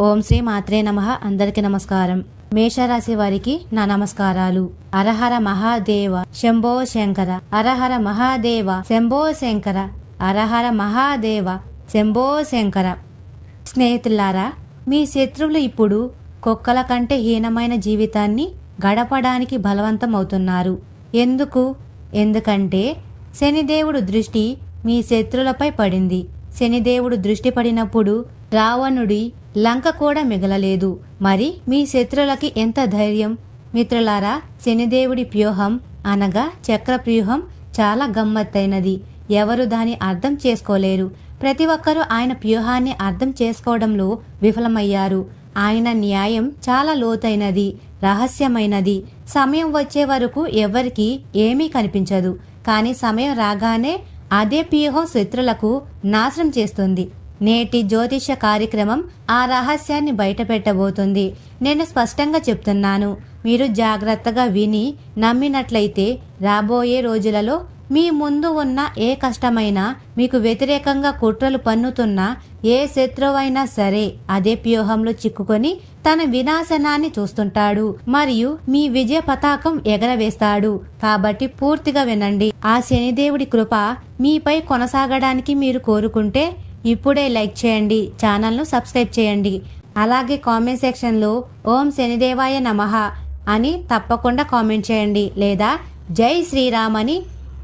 ఓం శ్రీ మాత్రే నమ. అందరికి నమస్కారం. మేషరాశి వారికి నా నమస్కారాలు. అరహర మహాదేవ శంభో శంకర. అరహర మహాదేవ శంభో శంకర. అరహర మహాదేవ శంభో శంకర. స్నేహితులారా మీ శత్రువులు ఇప్పుడు కుక్కల కంటే హీనమైన జీవితాన్ని గడపడానికి బలవంతం అవుతున్నారు ఎందుకు? ఎందుకంటే శనిదేవుడు దృష్టి మీ శత్రులపై పడింది. శనిదేవుడు దృష్టి పడినప్పుడు రావణుడి లంక కూడా మిగలలేదు. మరి మీ శత్రులకి ఎంత ధైర్యం? మిత్రులారా శనిదేవుడి వ్యూహం అనగా చక్రవ్యూహం చాలా గమ్మత్తైనది. ఎవరు దాని అర్థం చేసుకోలేరు. ప్రతి ఒక్కరూ ఆయన వ్యూహాన్ని అర్థం చేసుకోవడంలో విఫలమయ్యారు. ఆయన న్యాయం చాలా లోతైనది రహస్యమైనది. సమయం వచ్చే వరకు ఎవరికి ఏమీ కనిపించదు. కానీ సమయం రాగానే అదే వ్యూహం శత్రులకు నాశనం చేస్తుంది. నేటి జ్యోతిష కార్యక్రమం ఆ రహస్యాన్ని బయటపెట్టబోతుంది. నేను స్పష్టంగా చెప్తున్నాను. మీరు జాగ్రత్తగా విని నమ్మినట్లయితే రాబోయే రోజులలో మీ ముందు ఉన్న ఏ కష్టమైనా మీకు వ్యతిరేకంగా కుట్రలు పన్నుతున్న ఏ శత్రువైనా సరే అదే వ్యూహంలో చిక్కుకొని తన వినాశనాన్ని చూస్తుంటాడు. మరియు మీ విజయ పతాకం ఎగరవేస్తాడు. కాబట్టి పూర్తిగా వినండి. ఆ శనిదేవుడి కృప మీపై కొనసాగడానికి మీరు కోరుకుంటే ఇప్పుడే లైక్ చేయండి ఛానల్ను సబ్స్క్రైబ్ చేయండి. అలాగే కామెంట్ సెక్షన్లో ఓం శనిదేవాయ నమః అని తప్పకుండా కామెంట్ చేయండి. లేదా జై శ్రీరామ్ అని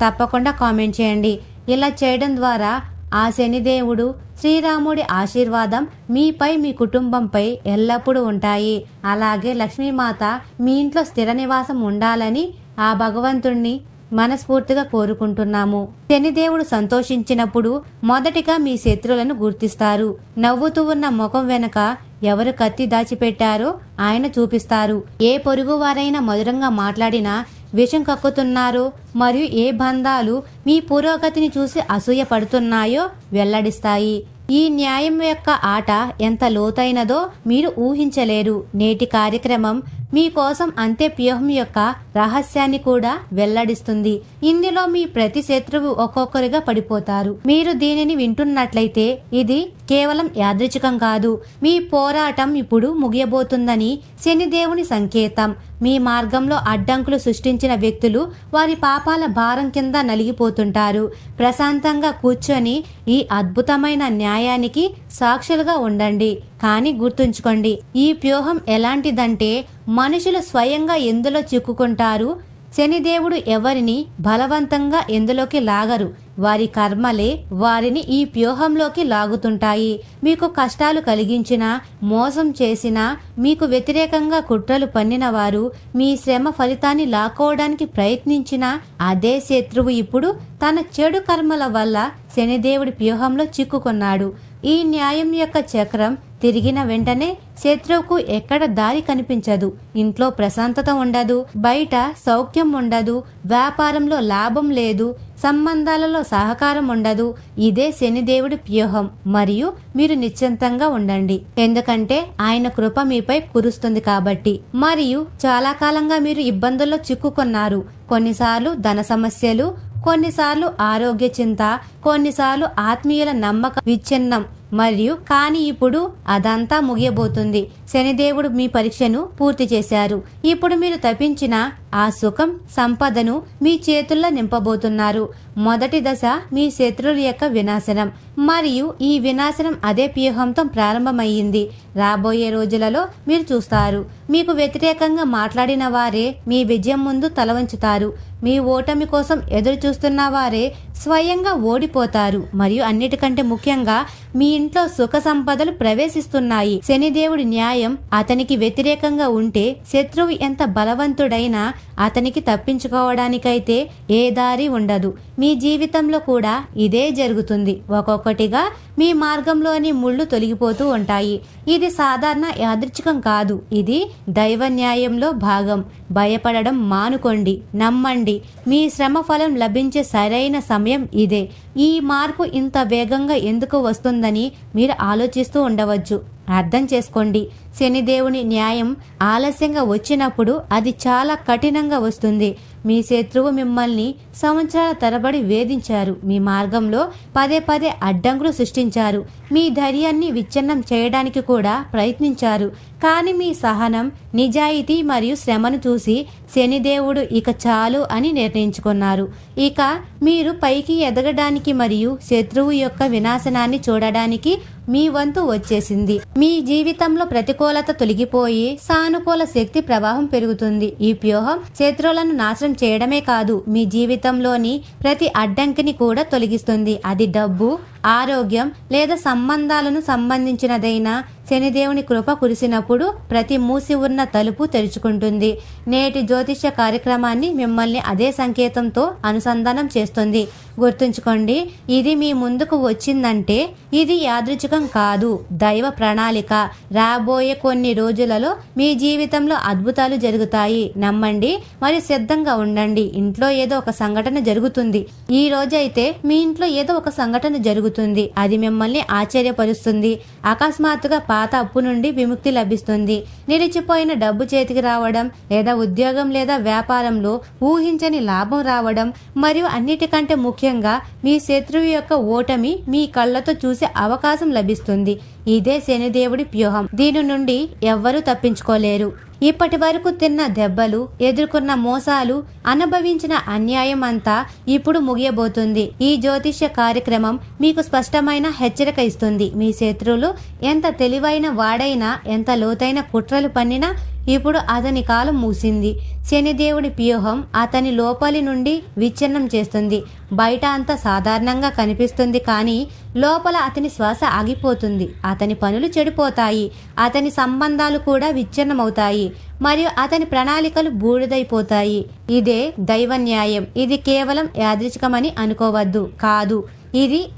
తప్పకుండా కామెంట్ చేయండి. ఇలా చేయడం ద్వారా ఆ శనిదేవుడు శ్రీరాముడి ఆశీర్వాదం మీపై మీ కుటుంబంపై ఎల్లప్పుడూ ఉంటాయి. అలాగే లక్ష్మీమాత మీ ఇంట్లో స్థిర నివాసం ఉండాలని ఆ భగవంతుణ్ణి మనస్ఫూర్తిగా కోరుకుంటున్నాము. శనిదేవుడు సంతోషించినప్పుడు మొదటిగా మీ శత్రువులను గుర్తిస్తారు. నవ్వుతూ ఉన్న ముఖం వెనక ఎవరు కత్తి దాచిపెట్టారో ఆయన చూపిస్తారు. ఏ పొరుగువారైనా మధురంగా మాట్లాడినా విషం కక్కుతున్నారో మరియు ఏ బంధాలు మీ పురోగతిని చూసి అసూయ పడుతున్నాయో వెల్లడిస్తాయి. ఈ న్యాయం యొక్క ఆట ఎంత లోతైనదో మీరు ఊహించలేరు. నేటి కార్యక్రమం మీకోసం అంతే వ్యూహం యొక్క రహస్యాన్ని కూడా వెల్లడిస్తుంది. ఇందులో మీ ప్రతి శత్రువు ఒక్కొక్కరిగా పడిపోతారు. మీరు దీనిని వింటున్నట్లయితే ఇది కేవలం యాదృచ్ఛికం కాదు. మీ పోరాటం ఇప్పుడు ముగియబోతుందని శనిదేవుని సంకేతం. మీ మార్గంలో అడ్డంకులు సృష్టించిన వ్యక్తులు వారి పాపాల భారం కింద నలిగిపోతుంటారు. ప్రశాంతంగా కూర్చొని ఈ అద్భుతమైన న్యాయానికి సాక్షులుగా ఉండండి. కానీ గుర్తుంచుకోండి ఈ వ్యూహం ఎలాంటిదంటే మనుషులు స్వయంగా ఎందులో చిక్కుకుంటారు? శనిదేవుడు ఎవరిని బలవంతంగా ఎందులోకి లాగరు? వారి కర్మలే వారిని ఈ వ్యూహంలోకి లాగుతుంటాయి. మీకు కష్టాలు కలిగించినా మోసం చేసినా మీకు వ్యతిరేకంగా కుట్రలు పన్నిన వారు మీ శ్రమ ఫలితాన్ని లాక్కోవడానికి ప్రయత్నించిన అదే శత్రువు ఇప్పుడు తన చెడు కర్మల వల్ల శనిదేవుడి వ్యూహంలో చిక్కుకున్నాడు. ఈ న్యాయం యొక్క చక్రం తిరిగిన వెంటనే శత్రువుకు ఎక్కడ దారి కనిపించదు. ఇంట్లో ప్రశాంతత ఉండదు. బయట సౌఖ్యం ఉండదు. వ్యాపారంలో లాభం లేదు. సంబంధాలలో సహకారం ఉండదు. ఇదే శనిదేవుడి వ్యూహం. మరియు మీరు నిశ్చింతంగా ఉండండి. ఎందుకంటే ఆయన కృప మీపై కురుస్తుంది కాబట్టి. మరియు చాలా కాలంగా మీరు ఇబ్బందుల్లో చిక్కుకున్నారు. కొన్నిసార్లు ధన సమస్యలు కొన్నిసార్లు ఆరోగ్య చింత కొన్నిసార్లు ఆత్మీయుల నమ్మక విచ్ఛిన్నం. మరియు కానీ ఇప్పుడు అదంతా ముగియబోతుంది. శనిదేవుడు మీ పరీక్షను పూర్తి చేశారు. ఇప్పుడు మీరు తప్పించిన ఆ సుఖం సంపదను మీ చేతుల్లో నింపబోతున్నారు. మొదటి దశ మీ శత్రువుల యొక్క వినాశనం. మరియు ఈ వినాశనం అదే వ్యూహంతో ప్రారంభమయ్యింది. రాబోయే రోజులలో మీరు చూస్తారు. మీకు వ్యతిరేకంగా మాట్లాడిన వారే మీ విజయం ముందు తలవంచుతారు. మీ ఓటమి కోసం ఎదురు చూస్తున్న వారే స్వయంగా ఓడిపోతారు. మరియు అన్నిటికంటే ముఖ్యంగా మీ ఇంట్లో సుఖ సంపదలు ప్రవేశిస్తున్నాయి. శనిదేవుడి న్యాయం అతనికి వ్యతిరేకంగా ఉంటే శత్రువు ఎంత బలవంతుడైనా అతనికి తప్పించుకోవడానికైతే ఏ దారి ఉండదు. మీ జీవితంలో కూడా ఇదే జరుగుతుంది. ఒక్కొక్కటిగా మీ మార్గంలోని ముళ్ళు తొలగిపోతూ ఉంటాయి. ఇది సాధారణ యాదృచ్ఛికం కాదు. ఇది దైవ న్యాయంలో భాగం. భయపడడం మానుకోండి. నమ్మండి. మీ శ్రమ ఫలం లభించే సరైన సమయం ఇదే. ఈ మార్పు ఇంత వేగంగా ఎందుకు వస్తుందని మీరు ఆలోచిస్తూ ఉండవచ్చు. అర్థం చేసుకోండి. శనిదేవుని న్యాయం ఆలస్యంగా వచ్చినప్పుడు అది చాలా కఠినంగా వస్తుంది. మీ శత్రువు మిమ్మల్ని సంవత్సరాల తరబడి వేధించారు. మీ మార్గంలో పదే పదే అడ్డంకులు సృష్టించారు. మీ ధైర్యాన్ని విచ్ఛిన్నం చేయడానికి కూడా ప్రయత్నించారు. కానీ మీ సహనం నిజాయితీ మరియు శ్రమను చూసి శనిదేవుడు ఇక చాలు అని నిర్ణయించుకున్నారు. ఇక మీరు పైకి ఎదగడానికి మరియు శత్రువు యొక్క వినాశనాన్ని చూడడానికి మీ వంతు వచ్చేసింది. మీ జీవితంలో ప్రతికూలత తొలగిపోయి సానుకూల శక్తి ప్రవాహం పెరుగుతుంది. ఈ వ్యూహం శత్రువులను నాశనం చేయడమే కాదు మీ జీవితం జీవితంలోని ప్రతి అడ్డంకిని కూడా తొలగిస్తుంది. అది డబ్బు ఆరోగ్యం లేదా సంబంధాలను సంబంధించినదైన శనిదేవుని కృప కురిసినప్పుడు ప్రతి మూసి ఉన్న తలుపు తెరుచుకుంటుంది. నేటి జ్యోతిష్య కార్యక్రమాన్ని మిమ్మల్ని అదే సంకేతంతో అనుసంధానం చేస్తుంది. గుర్తుంచుకోండి ఇది మీ ముందుకు వచ్చిందంటే ఇది యాదృచ్ఛికం కాదు దైవ ప్రణాళిక. రాబోయే కొన్ని రోజులలో మీ జీవితంలో అద్భుతాలు జరుగుతాయి. నమ్మండి మరియు సిద్ధంగా ఉండండి. ఇంట్లో ఏదో ఒక సంఘటన జరుగుతుంది. ఈ రోజైతే మీ ఇంట్లో ఏదో ఒక సంఘటన జరుగుతుంది. అది మిమ్మల్ని ఆశ్చర్యపరుస్తుంది. అకస్మాత్తుగా పాత అప్పు నుండి విముక్తి లభిస్తుంది. నిలిచిపోయిన డబ్బు చేతికి రావడం లేదా ఉద్యోగం లేదా వ్యాపారంలో ఊహించని లాభం రావడం మరియు అన్నిటికంటే ముఖ్యంగా మీ శత్రువు యొక్క ఓటమి మీ కళ్ళతో చూసే అవకాశం లభిస్తుంది. ఇదే శనిదేవుడి వ్యూహం. దీని నుండి ఎవ్వరూ తప్పించుకోలేరు. ఇప్పటి వరకు తిన్న దెబ్బలు ఎదుర్కొన్న మోసాలు అనుభవించిన అన్యాయం అంతా ఇప్పుడు ముగియబోతుంది. ఈ జ్యోతిష్య కార్యక్రమం మీకు స్పష్టమైన హెచ్చరిక ఇస్తుంది. మీ శత్రువులు ఎంత తెలివైన వాడైనా ఎంత లోతైన కుట్రలు పన్నినా ఇప్పుడు అతని కాలం మూసింది శనిదేవుడి వ్యూహం అతని లోపలి నుండి విచ్ఛిన్నం చేస్తుంది. బయట అంతా సాధారణంగా కనిపిస్తుంది కానీ లోపల అతని శ్వాస ఆగిపోతుంది. అతని పనులు చెడిపోతాయి. అతని సంబంధాలు కూడా విచ్ఛిన్నమవుతాయి. మరియు అతని ప్రణాళికలు బూడిదైపోతాయి. ఇదే దైవ న్యాయం ఇది కేవలం యాదృచ్ఛికమని అనుకోవద్దు. కాదు. ఇది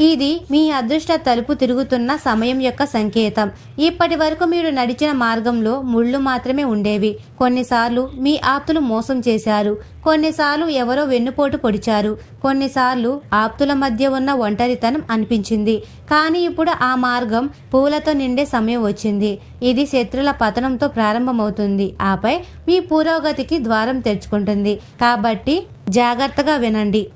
ఇది మీ అదృష్ట తలుపు తిరుగుతున్న సమయం యొక్క సంకేతం. ఇప్పటి వరకు మీరు నడిచిన మార్గంలో ముళ్ళు మాత్రమే ఉండేవి. కొన్నిసార్లు మీ ఆప్తులు మోసం చేశారు. కొన్నిసార్లు ఎవరో వెన్నుపోటు పొడిచారు. కొన్నిసార్లు ఆప్తుల మధ్య ఉన్న ఒంటరితనం అనిపించింది. కానీ ఇప్పుడు ఆ మార్గం పూలతో నిండే సమయం వచ్చింది. ఇది శత్రుల పతనంతో ప్రారంభమవుతుంది. ఆపై మీ పురోగతికి ద్వారం తెరుచుకుంటుంది. కాబట్టి జాగ్రత్తగా వినండి.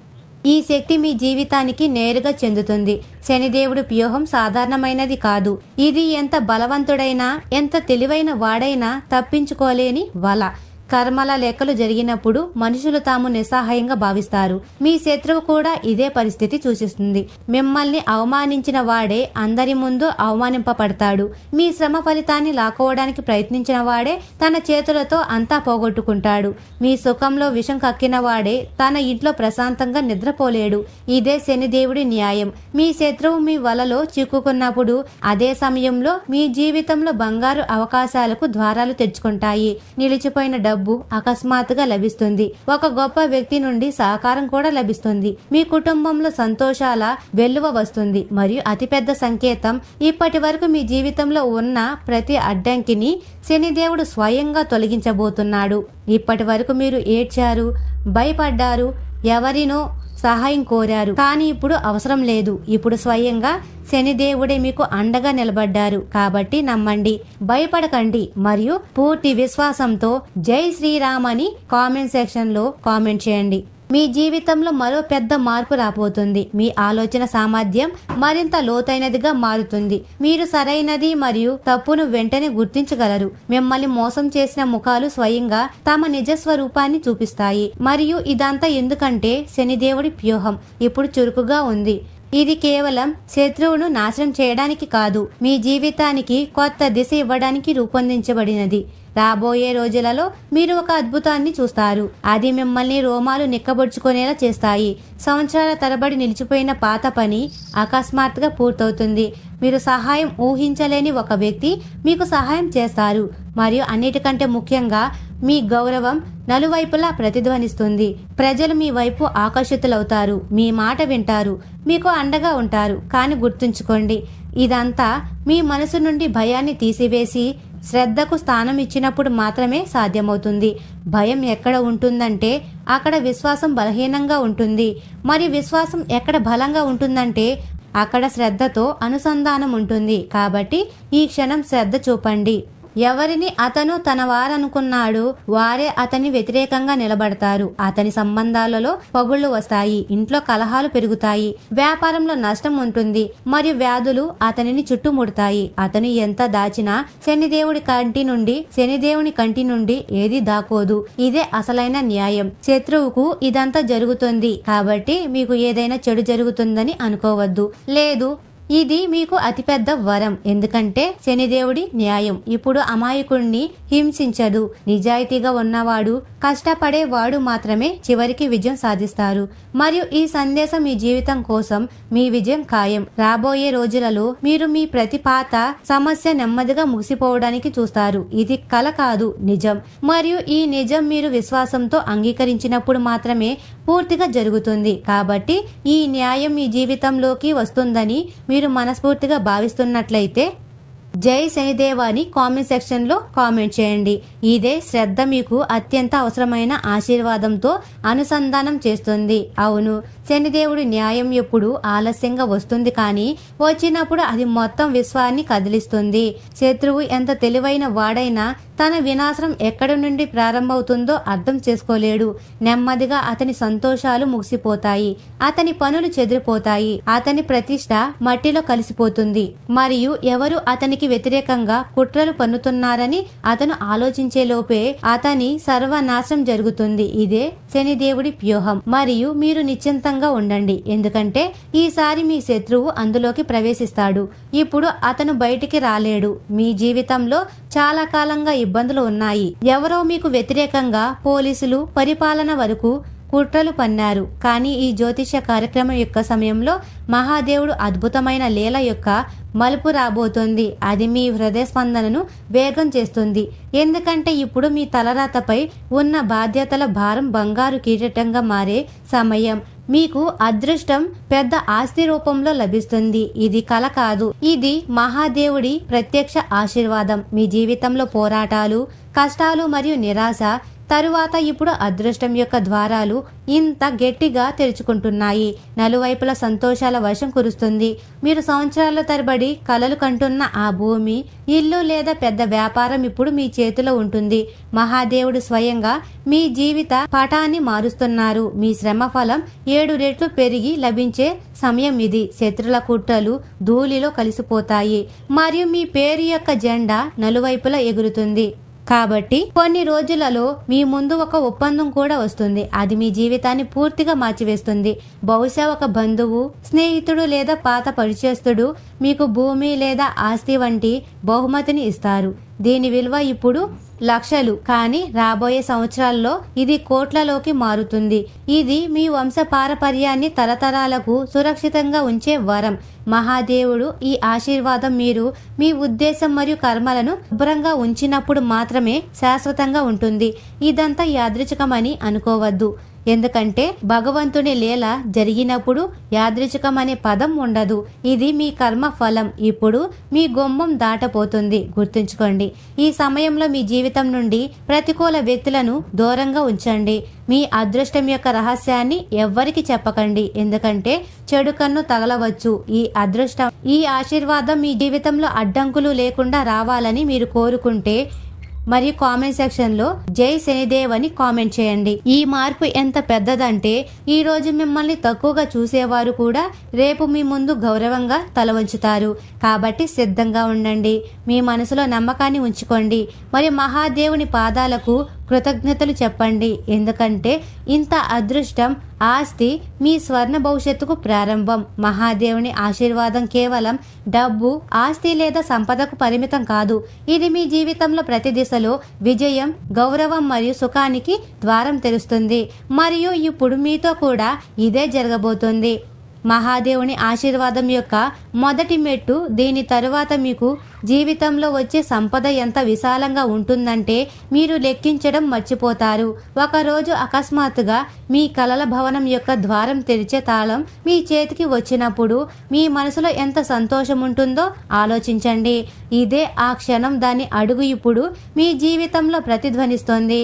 ఈ శక్తి మీ జీవితానికి నేరుగా చెందుతుంది. శనిదేవుడి వ్యూహం సాధారణమైనది కాదు. ఇది ఎంత బలవంతుడైనా ఎంత తెలివైన వాడైనా తప్పించుకోలేని వల. కర్మల లెక్కలు జరిగినప్పుడు మనుషులు తాము నిస్సహాయంగా భావిస్తారు. మీ శత్రువు కూడా ఇదే పరిస్థితి సూచిస్తుంది. మిమ్మల్ని అవమానించిన వాడే అందరి ముందు అవమానింపబడతాడు. మీ శ్రమ ఫలితాన్ని లాక్కోవడానికి ప్రయత్నించిన వాడే తన చేతులతో అంతా పోగొట్టుకుంటాడు. మీ సుఖంలో విషం కక్కిన వాడే తన ఇంట్లో ప్రశాంతంగా నిద్రపోలేడు. ఇదే శనిదేవుడి న్యాయం. మీ శత్రువు మీ వలలో చిక్కుకున్నప్పుడు అదే సమయంలో మీ జీవితంలో బంగారు అవకాశాలకు ద్వారాలు తెచ్చుకుంటాయి. నిలిచిపోయిన డబ్బు అకస్మాత్తుగా లభిస్తుంది. ఒక గొప్ప వ్యక్తి నుండి సహకారం కూడా లభిస్తుంది. మీ కుటుంబంలో సంతోషాల వెల్లువ వస్తుంది. మరియు అతిపెద్ద సంకేతం ఇప్పటి వరకు మీ జీవితంలో ఉన్న ప్రతి అడ్డంకిని శనిదేవుడు స్వయంగా తొలగించబోతున్నాడు. ఇప్పటి వరకు మీరు ఏడ్చారు భయపడ్డారు ఎవరినో సహాయం కోరారు. కానీ ఇప్పుడు అవసరం లేదు. ఇప్పుడు స్వయంగా శనిదేవుడే మీకు అండగా నిలబడ్డారు. కాబట్టి నమ్మండి. భయపడకండి. మరియు పూర్తి విశ్వాసంతో జై శ్రీరామ్ అని కామెంట్ సెక్షన్లో కామెంట్ చేయండి. మీ జీవితంలో మరో పెద్ద మార్పు రాబోతుంది. మీ ఆలోచన సామర్థ్యం మరింత లోతైనదిగా మారుతుంది. మీరు సరైనది మరియు తప్పును వెంటనే గుర్తించగలరు. మిమ్మల్ని మోసం చేసిన ముఖాలు స్వయంగా తమ నిజ స్వరూపాన్ని చూపిస్తాయి. మరియు ఇదంతా ఎందుకంటే శనిదేవుడి వ్యూహం. ఇప్పుడు చురుకుగా ఉంది. ఇది కేవలం శత్రువును నాశనం చేయడానికి కాదు మీ జీవితానికి కొత్త దిశ ఇవ్వడానికి రూపొందించబడినది. రాబోయే రోజులలో మీరు ఒక అద్భుతాన్ని చూస్తారు. అది మిమ్మల్ని రోమాలు నిక్కబొడుచుకునేలా చేస్తాయి. సంవత్సరాల తరబడి నిలిచిపోయిన పాత పని అకస్మాత్తుగా పూర్తవుతుంది. మీరు సహాయం ఊహించలేని ఒక వ్యక్తి మీకు సహాయం చేస్తారు. మరియు అన్నిటికంటే ముఖ్యంగా మీ గౌరవం నలువైపులా ప్రతిధ్వనిస్తుంది. ప్రజలు మీ వైపు ఆకర్షితులవుతారు. మీ మాట వింటారు. మీకు అండగా ఉంటారు. కానీ గుర్తుంచుకోండి ఇదంతా మీ మనసు నుండి భయాన్ని తీసివేసి శ్రద్ధకు స్థానం ఇచ్చినప్పుడు మాత్రమే సాధ్యమవుతుంది. భయం ఎక్కడ ఉంటుందంటే అక్కడ విశ్వాసం బలహీనంగా ఉంటుంది. మరి విశ్వాసం ఎక్కడ బలంగా ఉంటుందంటే అక్కడ శ్రద్ధతో అనుసంధానం ఉంటుంది. కాబట్టి ఈ క్షణం శ్రద్ధ చూపండి. ఎవరిని అతను తన వారనుకున్నాడు వారే అతని వ్యతిరేకంగా నిలబడతారు. అతని సంబంధాలలో పగుళ్ళు వస్తాయి ఇంట్లో కలహాలు పెరుగుతాయి వ్యాపారంలో నష్టం ఉంటుంది మరియు వ్యాధులు అతనిని చుట్టుముడతాయి. అతను ఎంత దాచినా శనిదేవుడి కంటి నుండి శనిదేవుని కంటి నుండి ఏది దాకోదు ఇదే అసలైన న్యాయం. శత్రువుకు ఇదంతా జరుగుతుంది కాబట్టి మీకు ఏదైనా చెడు జరుగుతుందని అనుకోవద్దు. లేదు ఇది మీకు అతిపెద్ద వరం. ఎందుకంటే శనిదేవుడి న్యాయం. ఇప్పుడు అమాయకుణ్ణి హింసించదు. నిజాయితీగా ఉన్నవాడు కష్టపడే వాడు మాత్రమే చివరికి విజయం సాధిస్తారు. మరియు ఈ సందేశం మీ జీవితం కోసం మీ విజయం ఖాయం. రాబోయే రోజులలో మీరు మీ ప్రతి పాత సమస్య నెమ్మదిగా ముగిసిపోవడానికి చూస్తారు. ఇది కల కాదు నిజం. మరియు ఈ నిజం మీరు విశ్వాసంతో అంగీకరించినప్పుడు మాత్రమే పూర్తిగా జరుగుతుంది. కాబట్టి ఈ న్యాయం మీ జీవితంలోకి వస్తుందని మీరు మనస్ఫూర్తిగా భావిస్తున్నట్లయితే జై శనిదేవ అని కామెంట్ సెక్షన్లో కామెంట్ చేయండి. ఇదే శ్రద్ధ మీకు అత్యంత అవసరమైన ఆశీర్వాదంతో అనుసంధానం చేస్తుంది. అవును శనిదేవుడి న్యాయం ఎప్పుడు ఆలస్యంగా వస్తుంది కానీ వచ్చినప్పుడు అది మొత్తం విశ్వాన్ని కదిలిస్తుంది. శత్రువు ఎంత తెలివైన వాడైనా తన వినాశనం ఎక్కడి నుండి ప్రారంభమవుతుందో అర్థం చేసుకోలేడు. నెమ్మదిగా అతని సంతోషాలు ముగిసిపోతాయి. అతని పనులు చెదిరిపోతాయి. అతని ప్రతిష్ట మట్టిలో కలిసిపోతుంది. మరియు ఎవరు అతనికి వ్యతిరేకంగా కుట్రలు పన్నుతున్నారని అతను ఆలోచించే లోపే అతని సర్వనాశనం జరుగుతుంది. ఇదే శనిదేవుడి వ్యూహం. మరియు మీరు నిశ్చింతంగా ఉండండి. ఎందుకంటే ఈసారి మీ శత్రువు అందులోకి ప్రవేశిస్తాడు. ఇప్పుడు అతను బయటికి రాలేడు. మీ జీవితంలో చాలా కాలంగా ఇబ్బందులు ఉన్నాయి. ఎవరో మీకు వ్యతిరేకంగా పోలీసులు పరిపాలన వరకు కుట్రలు పన్నారు. కానీ ఈ జ్యోతిష కార్యక్రమం యొక్క సమయంలో మహాదేవుడు అద్భుతమైన లీల యొక్క మలుపు రాబోతోంది. అది మీ హృదయ స్పందనను వేగం చేస్తుంది. ఎందుకంటే ఇప్పుడు మీ తలరాతపై ఉన్న బాధ్యతల భారం బంగారు కీటటంగా మారే సమయం. మీకు అదృష్టం పెద్ద ఆస్తి రూపంలో లభిస్తుంది. ఇది కల కాదు. ఇది మహాదేవుడి ప్రత్యక్ష ఆశీర్వాదం. మీ జీవితంలో పోరాటాలు కష్టాలు మరియు నిరాశ తరువాత ఇప్పుడు అదృష్టం యొక్క ద్వారాలు ఇంత గట్టిగా తెరుచుకుంటున్నాయి. నలువైపుల సంతోషాల వర్షం కురుస్తుంది. మీరు సంవత్సరాల తరబడి కలలు కంటున్న ఆ భూమి ఇల్లు లేదా పెద్ద వ్యాపారం ఇప్పుడు మీ చేతిలో ఉంటుంది. మహాదేవుడు స్వయంగా మీ జీవిత పటాన్ని మారుస్తున్నారు. మీ శ్రమ ఫలం ఏడు రెట్లు పెరిగి లభించే సమయం ఇది. శత్రుల కుట్రలు ధూళిలో కలిసిపోతాయి. మరియు మీ పేరు యొక్క జెండా నలువైపులా ఎగురుతుంది. కాబట్టి కొన్ని రోజులలో మీ ముందు ఒక ఒప్పందం కూడా వస్తుంది. అది మీ జీవితాన్ని పూర్తిగా మార్చివేస్తుంది. బహుశా ఒక బంధువు స్నేహితుడు లేదా పాత పరిచయస్తుడు మీకు భూమి లేదా ఆస్తి వంటి బహుమతిని ఇస్తారు. దీని విలువ ఇప్పుడు లక్షలు. కానీ రాబోయే సంవత్సరాల్లో ఇది కోట్లలోకి మారుతుంది. ఇది మీ వంశ పారపర్యాన్ని తరతరాలకు సురక్షితంగా ఉంచే వరం. మహాదేవుడు ఈ ఆశీర్వాదం మీరు మీ ఉద్దేశం మరియు కర్మలను శుభ్రంగా ఉంచినప్పుడు మాత్రమే శాశ్వతంగా ఉంటుంది. ఇదంతా యాదృచ్ఛికమని అనుకోవద్దు. ఎందుకంటే భగవంతుని లీల జరిగినప్పుడు యాదృచ్ఛికం అనే పదం ఉండదు. ఇది మీ కర్మ ఫలం. ఇప్పుడు మీ గుమ్మం దాటపోతుంది. గుర్తుంచుకోండి. ఈ సమయంలో మీ జీవితం నుండి ప్రతికూల వ్యక్తులను దూరంగా ఉంచండి. మీ అదృష్టం యొక్క రహస్యాన్ని ఎవ్వరికి చెప్పకండి. ఎందుకంటే చెడు కన్ను తగలవచ్చు. ఈ అదృష్టం ఈ ఆశీర్వాదం మీ జీవితంలో అడ్డంకులు లేకుండా రావాలని మీరు కోరుకుంటే మరియు కామెంట్ సెక్షన్లో జై శనిదేవ్ అని కామెంట్ చేయండి. ఈ మార్పు ఎంత పెద్దదంటే ఈ రోజు మిమ్మల్ని తక్కువగా చూసేవారు కూడా రేపు మీ ముందు గౌరవంగా తల వంచుతారు. కాబట్టి సిద్ధంగా ఉండండి. మీ మనసులో నమ్మకాన్ని ఉంచుకోండి. మరియు మహాదేవుని పాదాలకు కృతజ్ఞతలు చెప్పండి. ఎందుకంటే ఇంత అదృష్టం ఆస్తి మీ స్వర్ణ భవిష్యత్తుకు ప్రారంభం. మహాదేవుని ఆశీర్వాదం కేవలం డబ్బు ఆస్తి లేదా సంపదకు పరిమితం కాదు. ఇది మీ జీవితంలో ప్రతి దిశలో విజయం గౌరవం మరియు సుఖానికి ద్వారం తెరుస్తుంది. మరియు ఇప్పుడు మీతో కూడా ఇదే జరగబోతుంది. మహాదేవుని ఆశీర్వాదం యొక్క మొదటి మెట్టు దీని తరువాత మీకు జీవితంలో వచ్చే సంపద ఎంత విశాలంగా ఉంటుందంటే మీరు లెక్కించడం మర్చిపోతారు. ఒకరోజు అకస్మాత్తుగా మీ కలల భవనం యొక్క ద్వారం తెరిచే తాళం మీ చేతికి వచ్చినప్పుడు మీ మనసులో ఎంత సంతోషం ఉంటుందో ఆలోచించండి. ఇదే ఆ క్షణం దాని అడుగు ఇప్పుడు మీ జీవితంలో ప్రతిధ్వనిస్తోంది.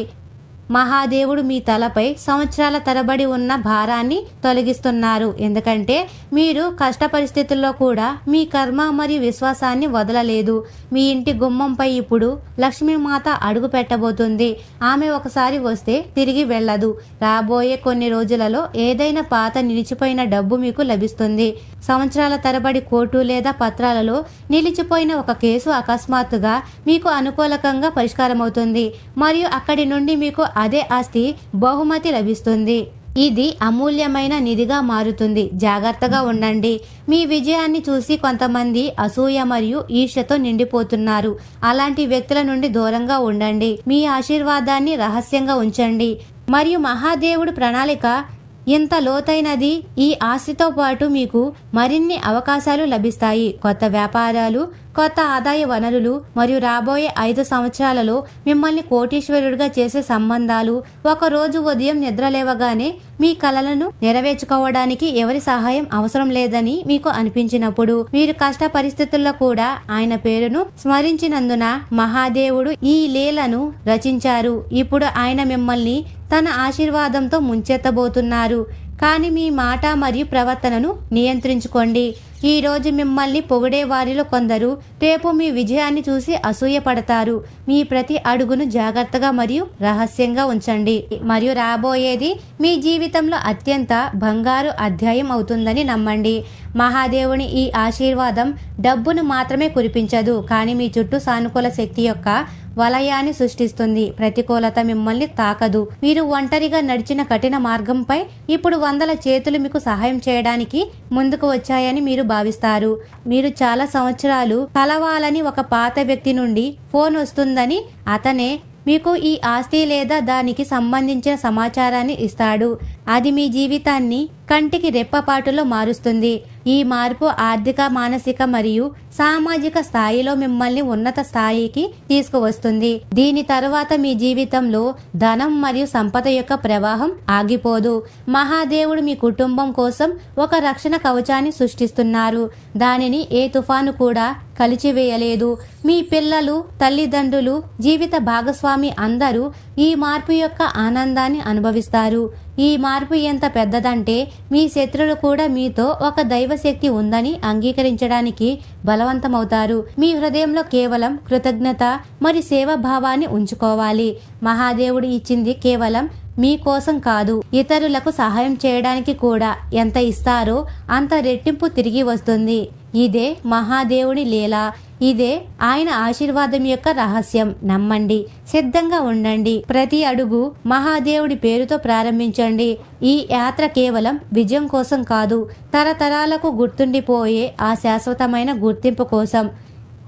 మహాదేవుడు మీ తలపై సంవత్సరాల తరబడి ఉన్న భారాన్ని తొలగిస్తున్నారు. ఎందుకంటే మీరు కష్ట పరిస్థితుల్లో కూడా మీ కర్మ మరియు విశ్వాసాన్ని వదలలేదు. మీ ఇంటి గుమ్మంపై ఇప్పుడు లక్ష్మీమాత అడుగు పెట్టబోతుంది. ఆమె ఒకసారి వస్తే తిరిగి వెళ్ళదు. రాబోయే కొన్ని రోజులలో ఏదైనా పాత నిలిచిపోయిన డబ్బు మీకు లభిస్తుంది. సంవత్సరాల తరబడి కోర్టు లేదా పత్రాలలో నిలిచిపోయిన ఒక కేసు అకస్మాత్తుగా మీకు అనుకూలకంగా పరిష్కారమవుతుంది. మరియు అక్కడి నుండి మీకు అదే ఆస్తి బహుమతి లభిస్తుంది. ఇది అమూల్యమైన నిధిగా మారుతుంది. జాగ్రత్తగా ఉండండి. మీ విజయాన్ని చూసి కొంతమంది అసూయ మరియు ఈర్ష్యతో నిండిపోతున్నారు. అలాంటి వ్యక్తుల నుండి దూరంగా ఉండండి. మీ ఆశీర్వాదాన్ని రహస్యంగా ఉంచండి. మరియు మహాదేవుడు ప్రణాళిక ఇంత లోతైనది ఈ ఆస్తితో పాటు మీకు మరిన్ని అవకాశాలు లభిస్తాయి. కొత్త వ్యాపారాలు కొత్త ఆదాయ వనరులు మరియు రాబోయే ఐదు సంవత్సరాలలో మిమ్మల్ని కోటీశ్వరుడిగా చేసే సంబంధాలు ఒక రోజు ఉదయం నిద్రలేవగానే మీ కలలను నెరవేర్చుకోవడానికి ఎవరి సహాయం అవసరం లేదని మీకు అనిపించినప్పుడు మీరు కష్ట పరిస్థితుల్లో కూడా ఆయన పేరును స్మరించినందున మహాదేవుడు ఈ లీలను రచించారు. ఇప్పుడు ఆయన మిమ్మల్ని తన ఆశీర్వాదంతో ముంచెత్తబోతున్నారు. కానీ మీ మాట మరియు ప్రవర్తనను నియంత్రించుకోండి. ఈ రోజు మిమ్మల్ని పొగిడే వారిలో కొందరు రేపు మీ విజయాన్ని చూసి అసూయపడతారు. మీ ప్రతి అడుగును జాగ్రత్తగా మరియు రహస్యంగా ఉంచండి. మరియు రాబోయేది మీ జీవితంలో అత్యంత బంగారు అధ్యాయం అవుతుందని నమ్మండి. మహాదేవుని ఈ ఆశీర్వాదం డబ్బును మాత్రమే కురిపించదు. కానీ మీ చుట్టూ సానుకూల శక్తి యొక్క వలయాన్ని సృష్టిస్తుంది. ప్రతికూలత మిమ్మల్ని తాకదు. మీరు ఒంటరిగా నడిచిన కఠిన మార్గంపై ఇప్పుడు వందల చేతులు మీకు సహాయం చేయడానికి ముందుకు వచ్చాయని మీరు భావిస్తారు. మీరు చాలా సంవత్సరాలు కలవాలని ఒక పాత వ్యక్తి నుండి ఫోన్ వస్తుందని అతనే మీకు ఈ ఆస్తి లేదా దానికి సంబంధించిన సమాచారాన్ని ఇస్తాడు. అది మీ జీవితాన్ని కంటికి రెప్పపాటులో మారుస్తుంది. ఈ మార్పు ఆర్థిక మానసిక మరియు సామాజిక స్థాయిలో మిమ్మల్ని ఉన్నత స్థాయికి తీసుకువస్తుంది. దీని తర్వాత మీ జీవితంలో ధనం మరియు సంపద యొక్క ప్రవాహం ఆగిపోదు. మహాదేవుడు మీ కుటుంబం కోసం ఒక రక్షణ కవచాన్ని సృష్టిస్తున్నారు. దానిని ఏ తుఫాను కూడా కలిచివేయలేదు. మీ పిల్లలు తల్లిదండ్రులు జీవిత భాగస్వామి అందరూ ఈ మార్పు యొక్క ఆనందాన్ని అనుభవిస్తారు. ఈ మార్పు ఎంత పెద్దదంటే మీ శత్రులు కూడా మీతో ఒక దైవశక్తి ఉందని అంగీకరించడానికి బలవంతమవుతారు. మీ హృదయంలో కేవలం కృతజ్ఞత మరి సేవాభావాన్ని ఉంచుకోవాలి. మహాదేవుడు ఇచ్చింది కేవలం మీకోసం కాదు ఇతరులకు సహాయం చేయడానికి కూడా ఎంత ఇస్తారో అంత రెట్టింపు తిరిగి వస్తుంది. ఇదే మహాదేవుని లీల. ఇదే ఆయన ఆశీర్వాదం యొక్క రహస్యం. నమ్మండి సిద్ధంగా ఉండండి. ప్రతి అడుగు మహాదేవుడి పేరుతో ప్రారంభించండి. ఈ యాత్ర కేవలం విజయం కోసం కాదు తరతరాలకు గుర్తుండిపోయే ఆ శాశ్వతమైన గుర్తింపు కోసం.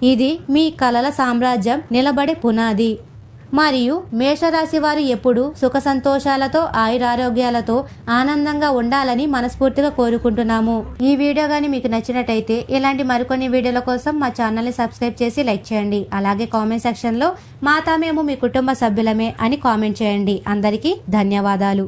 ఇది మీ కలల సామ్రాజ్యం నిలబడే పునాది. మరియు మేషరాశి వారు ఎప్పుడు సుఖ సంతోషాలతో ఆయురారోగ్యాలతో ఆనందంగా ఉండాలని మనస్ఫూర్తిగా కోరుకుంటున్నాము. ఈ వీడియో కానీ మీకు నచ్చినట్టయితే ఇలాంటి మరికొన్ని వీడియోల కోసం మా ఛానల్ని సబ్స్క్రైబ్ చేసి లైక్ చేయండి. అలాగే కామెంట్ సెక్షన్లో మాతా మేము మీ కుటుంబ సభ్యులమే అని కామెంట్ చేయండి. అందరికీ ధన్యవాదాలు.